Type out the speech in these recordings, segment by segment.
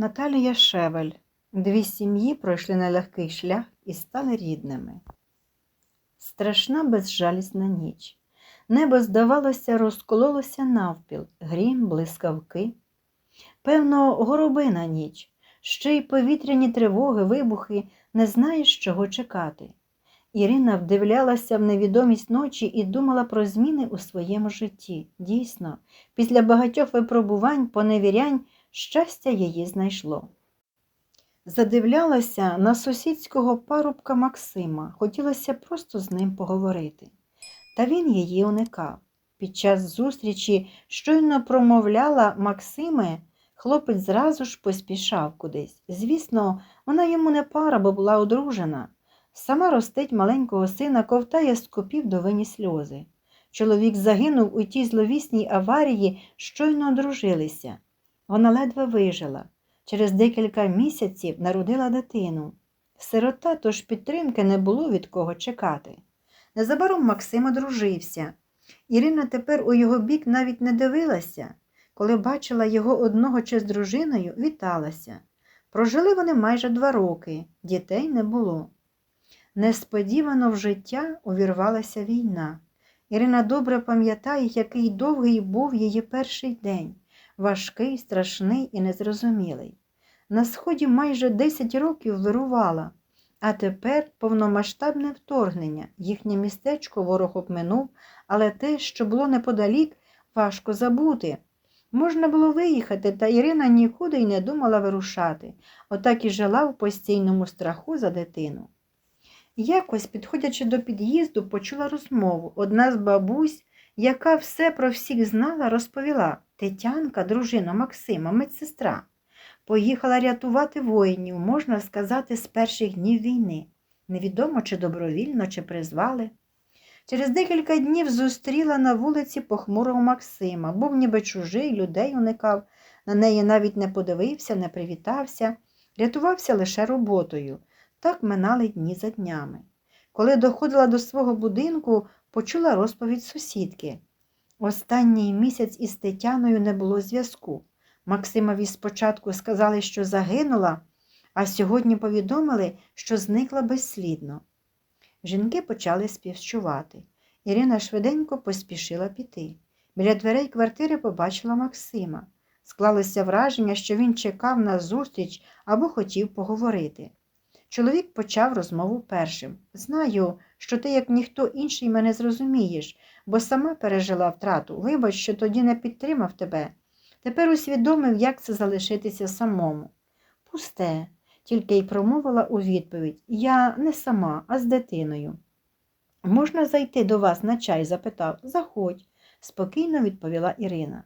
Наталія Шевель. Дві сім'ї пройшли нелегкий шлях і стали рідними. Страшна безжалісна ніч. Небо, здавалося, розкололося навпіл, грім, блискавки. Певно, горобина ніч, ще й повітряні тривоги, вибухи, не знаєш, чого чекати. Ірина вдивлялася в невідомість ночі і думала про зміни у своєму житті. Дійсно, після багатьох випробувань, поневірянь, щастя її знайшло. Задивлялася на сусідського парубка Максима, хотілося просто з ним поговорити. Та він її уникав. Під час зустрічі щойно промовляла Максиме, хлопець зразу ж поспішав кудись. Звісно, вона йому не пара, бо була одружена. Сама ростить маленького сина, ковтає з копів до сльози. Чоловік загинув у тій зловісній аварії, щойно одружилися. Вона ледве вижила. Через декілька місяців народила дитину. Сирота, тож підтримки не було від кого чекати. Незабаром Максим одружився. Ірина тепер у його бік навіть не дивилася. Коли бачила його одного чи з дружиною, віталася. Прожили вони майже два роки, дітей не було. Несподівано в життя увірвалася війна. Ірина добре пам'ятає, який довгий був її перший день важкий, страшний і незрозумілий. На сході майже 10 років вирувала, а тепер повномасштабне вторгнення. Їхнє містечко ворог обминув, але те, що було неподалік, важко забути. Можна було виїхати, та Ірина нікуди й не думала вирушати, отак і жила в постійному страху за дитину. Якось, підходячи до під'їзду, почула розмову. Одна з бабусь, яка все про всіх знала, розповіла Тетянка, дружина Максима, медсестра, поїхала рятувати воїнів, можна сказати, з перших днів війни. Невідомо, чи добровільно, чи призвали. Через декілька днів зустріла на вулиці похмурого Максима, був ніби чужий, людей уникав, на неї навіть не подивився, не привітався, рятувався лише роботою. Так минали дні за днями. Коли доходила до свого будинку, почула розповідь сусідки. Останній місяць із Тетяною не було зв'язку. Максимові спочатку сказали, що загинула, а сьогодні повідомили, що зникла безслідно. Жінки почали співчувати. Ірина швиденько поспішила піти. Біля дверей квартири побачила Максима. Склалося враження, що він чекав на зустріч або хотів поговорити. Чоловік почав розмову першим. Знаю, що ти, як ніхто інший, мене зрозумієш, бо сама пережила втрату. Вибач, що тоді не підтримав тебе. Тепер усвідомив, як це залишитися самому. Пусте, тільки й промовила у відповідь Я не сама, а з дитиною. Можна зайти до вас на чай? запитав. Заходь, спокійно відповіла Ірина.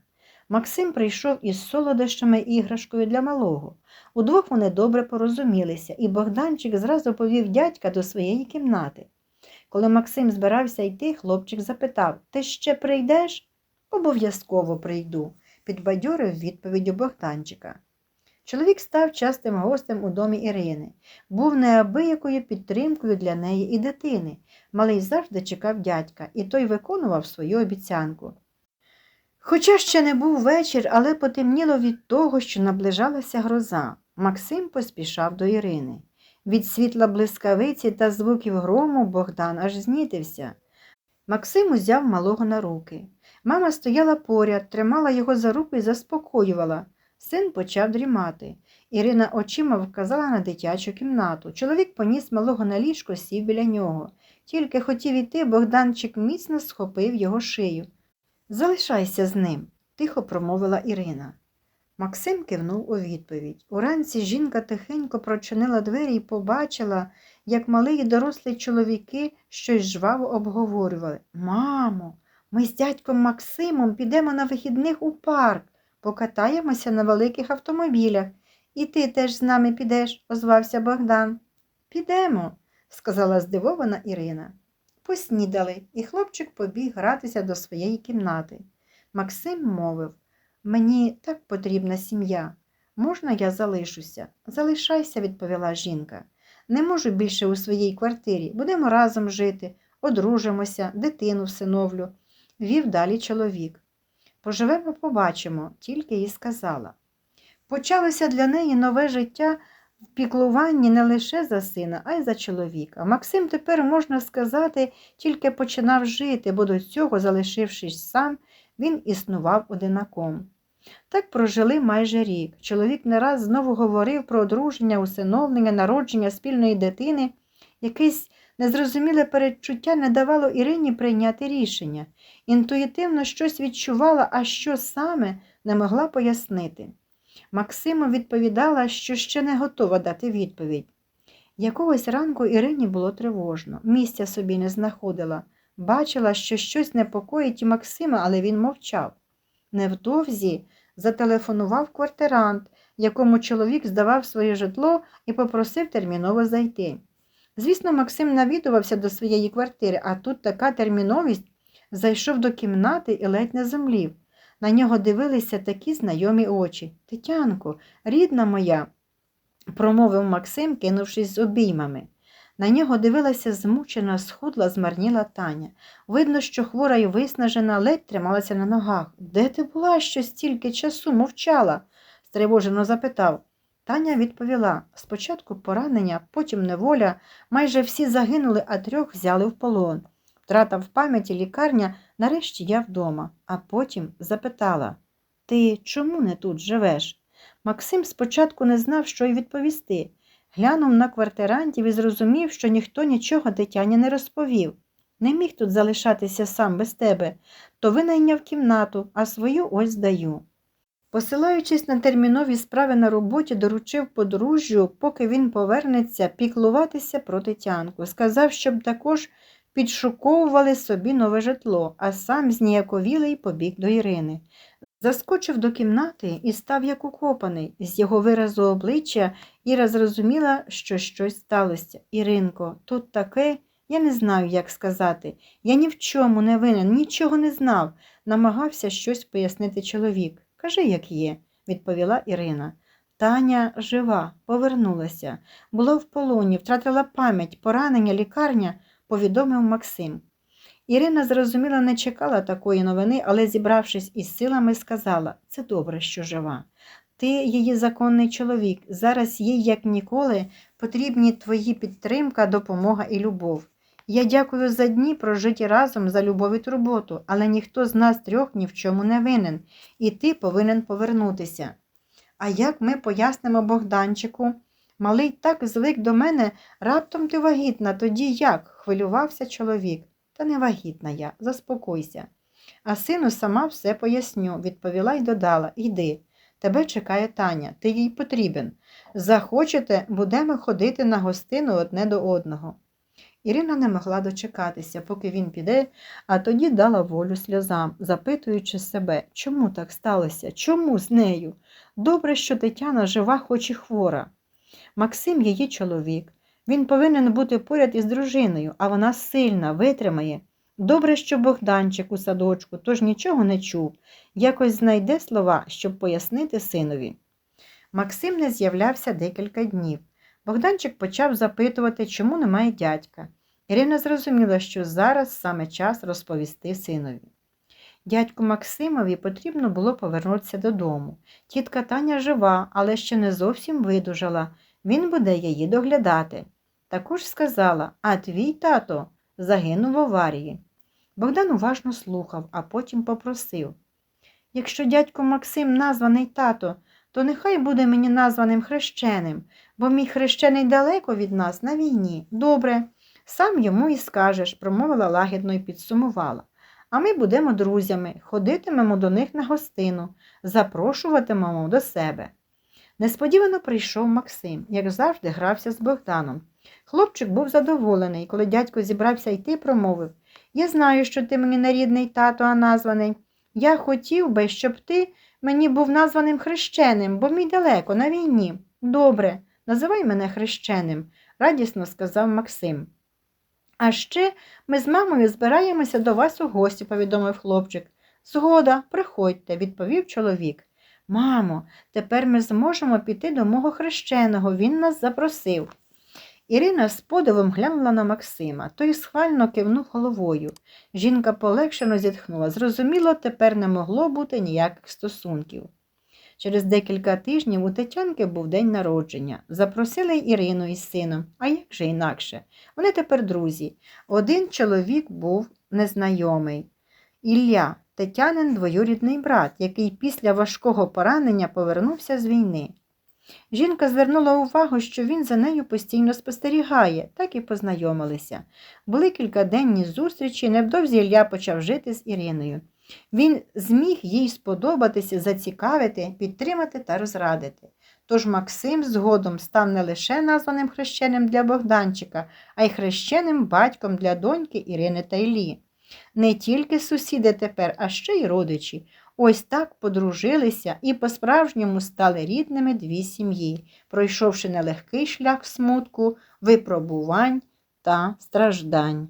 Максим прийшов із солодощами і іграшкою для малого. Удвох вони добре порозумілися, і Богданчик зразу повів дядька до своєї кімнати. Коли Максим збирався йти, хлопчик запитав Ти ще прийдеш? Обов'язково прийду, підбадьорив відповіддю Богданчика. Чоловік став частим гостем у домі Ірини, був неабиякою підтримкою для неї і дитини. Малий завжди чекав дядька, і той виконував свою обіцянку. Хоча ще не був вечір, але потемніло від того, що наближалася гроза. Максим поспішав до Ірини. Від світла блискавиці та звуків грому Богдан аж знітився. Максим узяв малого на руки. Мама стояла поряд, тримала його за руку і заспокоювала. Син почав дрімати. Ірина очима вказала на дитячу кімнату. Чоловік поніс малого на ліжко, сів біля нього. Тільки хотів іти, Богданчик міцно схопив його шию. Залишайся з ним, тихо промовила Ірина. Максим кивнув у відповідь. Уранці жінка тихенько прочинила двері і побачила, як малий і дорослі чоловіки щось жваво обговорювали. Мамо, ми з дядьком Максимом підемо на вихідних у парк, покатаємося на великих автомобілях. І ти теж з нами підеш, озвався Богдан. Підемо, сказала здивована Ірина. Поснідали, і хлопчик побіг гратися до своєї кімнати. Максим мовив Мені так потрібна сім'я. Можна я залишуся? Залишайся, відповіла жінка. Не можу більше у своїй квартирі. Будемо разом жити, одружимося, дитину всиновлю, вів далі чоловік. Поживемо, побачимо, тільки й сказала. Почалося для неї нове життя в піклуванні не лише за сина, а й за чоловіка. Максим тепер, можна сказати, тільки починав жити, бо до цього, залишившись сам, він існував одинаком. Так прожили майже рік. Чоловік не раз знову говорив про одруження, усиновлення, народження спільної дитини. Якесь незрозуміле передчуття не давало Ірині прийняти рішення. Інтуїтивно щось відчувала, а що саме не могла пояснити. Максима відповідала, що ще не готова дати відповідь. Якогось ранку Ірині було тривожно, місця собі не знаходила. Бачила, що щось непокоїть і Максима, але він мовчав. Невдовзі зателефонував квартирант, якому чоловік здавав своє житло і попросив терміново зайти. Звісно, Максим навідувався до своєї квартири, а тут така терміновість зайшов до кімнати і ледь не землів. На нього дивилися такі знайомі очі. Тетянко, рідна моя, промовив Максим, кинувшись з обіймами. На нього дивилася змучена, схудла, змарніла Таня. Видно, що хвора і виснажена ледь трималася на ногах. Де ти була, що стільки часу мовчала? стривожено запитав. Таня відповіла спочатку поранення, потім неволя. Майже всі загинули, а трьох взяли в полон. Втрата в пам'яті лікарня, нарешті я вдома, а потім запитала Ти чому не тут живеш? Максим спочатку не знав, що й відповісти. Глянув на квартирантів і зрозумів, що ніхто нічого дитяні не розповів. Не міг тут залишатися сам без тебе, то винайняв кімнату, а свою ось здаю. Посилаючись на термінові справи на роботі, доручив подружжю, поки він повернеться, піклуватися про Тетянку. Сказав, щоб також підшуковували собі нове житло, а сам зніяковілий побіг до Ірини. Заскочив до кімнати і став як укопаний. З його виразу обличчя Іра зрозуміла, що щось сталося. Іринко, тут таке, я не знаю, як сказати. Я ні в чому не винен, нічого не знав, намагався щось пояснити чоловік. Кажи, як є, відповіла Ірина. Таня жива, повернулася. Була в полоні, втратила пам'ять, поранення, лікарня, повідомив Максим. Ірина, зрозуміла, не чекала такої новини, але, зібравшись із силами, сказала це добре, що жива. Ти її законний чоловік. Зараз їй, як ніколи, потрібні твої підтримка, допомога і любов. Я дякую за дні, прожиті разом за любов і турботу, але ніхто з нас трьох ні в чому не винен, і ти повинен повернутися. А як ми пояснимо Богданчику? Малий так звик до мене, раптом ти вагітна, тоді як? хвилювався чоловік. Та не вагітна я, заспокойся. А сину сама все поясню, відповіла й додала Йди. Тебе чекає Таня, ти їй потрібен. Захочете, будемо ходити на гостину одне до одного. Ірина не могла дочекатися, поки він піде, а тоді дала волю сльозам, запитуючи себе, чому так сталося, чому з нею? Добре, що Тетяна жива, хоч і хвора. Максим її чоловік. Він повинен бути поряд із дружиною, а вона сильна, витримає. Добре, що Богданчик у садочку, тож нічого не чув, якось знайде слова, щоб пояснити синові. Максим не з'являвся декілька днів. Богданчик почав запитувати, чому немає дядька. Ірина зрозуміла, що зараз саме час розповісти синові. Дядьку Максимові потрібно було повернутися додому. Тітка Таня жива, але ще не зовсім видужала. Він буде її доглядати. Також сказала, а твій тато загинув в аварії. Богдан уважно слухав, а потім попросив Якщо дядько Максим названий тато, то нехай буде мені названим хрещеним, бо мій хрещений далеко від нас на війні. Добре, сам йому і скажеш, промовила лагідно і підсумувала. А ми будемо друзями, ходитимемо до них на гостину, запрошуватимемо до себе. Несподівано прийшов Максим, як завжди, грався з Богданом. Хлопчик був задоволений, коли дядько зібрався йти, промовив Я знаю, що ти мені не рідний тато, а названий. Я хотів би, щоб ти мені був названим хрещеним, бо мій далеко на війні. Добре, називай мене хрещеним, радісно сказав Максим. А ще ми з мамою збираємося до вас у гості, повідомив хлопчик. Згода, приходьте, відповів чоловік. Мамо, тепер ми зможемо піти до мого хрещеного, він нас запросив. Ірина з подивом глянула на Максима, той схвально кивнув головою. Жінка полегшено зітхнула. Зрозуміло, тепер не могло бути ніяких стосунків. Через декілька тижнів у Тетянки був день народження. Запросили Ірину із сином, а як же інакше? Вони тепер друзі. Один чоловік був незнайомий. Ілля, Тетянин двоюрідний брат, який після важкого поранення повернувся з війни. Жінка звернула увагу, що він за нею постійно спостерігає, так і познайомилися. Були кількаденні зустрічі, невдовзі Ілля почав жити з Іриною. Він зміг їй сподобатися, зацікавити, підтримати та розрадити. Тож Максим згодом став не лише названим хрещеним для Богданчика, а й хрещеним батьком для доньки Ірини та Іллі. Не тільки сусіди тепер, а ще й родичі. Ось так подружилися і по-справжньому стали рідними дві сім'ї, пройшовши нелегкий шлях смутку, випробувань та страждань.